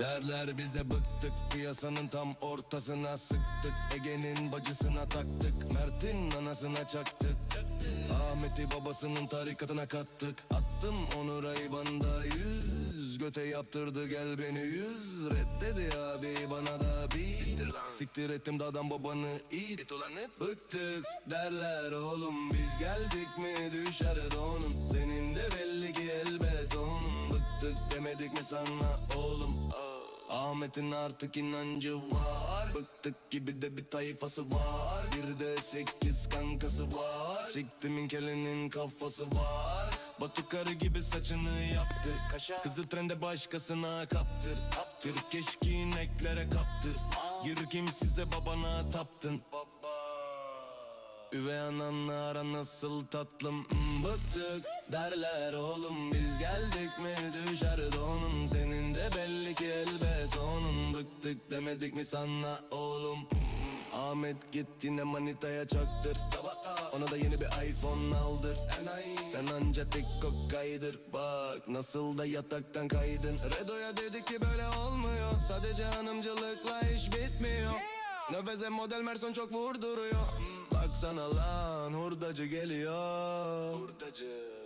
Derler bize bıktık Piyasanın tam ortasına sıktık. Ege'nin bacısına taktık Mert'in anasına çaktık. Ahmet'i babasının tarikatına kattık. Attım onu Rayban'da yüz Göte yaptırdı gel beni yüz. Reddedi abi bana da bir. Siktir ettim dadan babanı it. Bıktık derler oğlum. Biz geldik mi düşer donun Senin de belli ki elbet onun. Bıktık demedik mi sana oğlum Ahmet'in artık inancı var. Bıktık gibi de bir tayfası var. Bir de sekiz kankası var. Siktimin kelinin kafası var. Batu karı gibi saçını yaptır Kızı trende başkasına kaptır. Türkeş giyineklere kaptır. Gir kim size babana taptın. Üvey ananla ara nasıl tatlım? Hmm, Bıktık derler oğlum. Biz geldik mi düşer donun Senin de belli demedik mi sana oğlum? Ahmet git yine manitaya çaktır. Ona da yeni bir iPhone aldır. Sen anca TikTok kaydır Bak nasıl da yataktan kaydın. Redo'ya dedi ki böyle olmuyor. Sadece hanımcılıkla iş bitmiyor. Nöbeze model Merson çok vurduruyor. Baksana lan hurdacı geliyor. Hurdacı.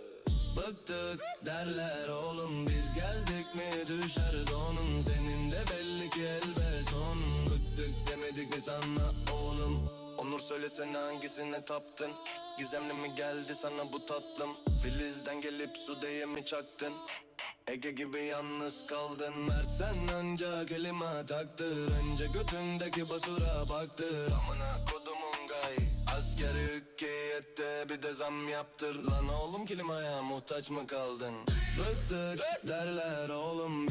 Bıktık derler oğlum biz geldik mi? Düşer donun Senin de belli Mi sana oğlum. Onur söylesene hangisine taptın? Gizemli mi geldi sana bu tatlım? Filiz'den gelip su diye mi çaktın? Ege gibi yalnız kaldın. Mert sen ancak kelime taktır. Önce götündeki basura baktır. Amına kodumun gay. Asker hüküyette bir de zam yaptır. Lan oğlum klimaya muhtaç mı kaldın? Bıktık derler oğlum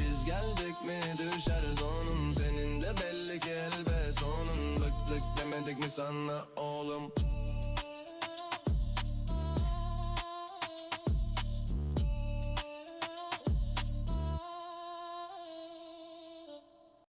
demedik mi sana oğlum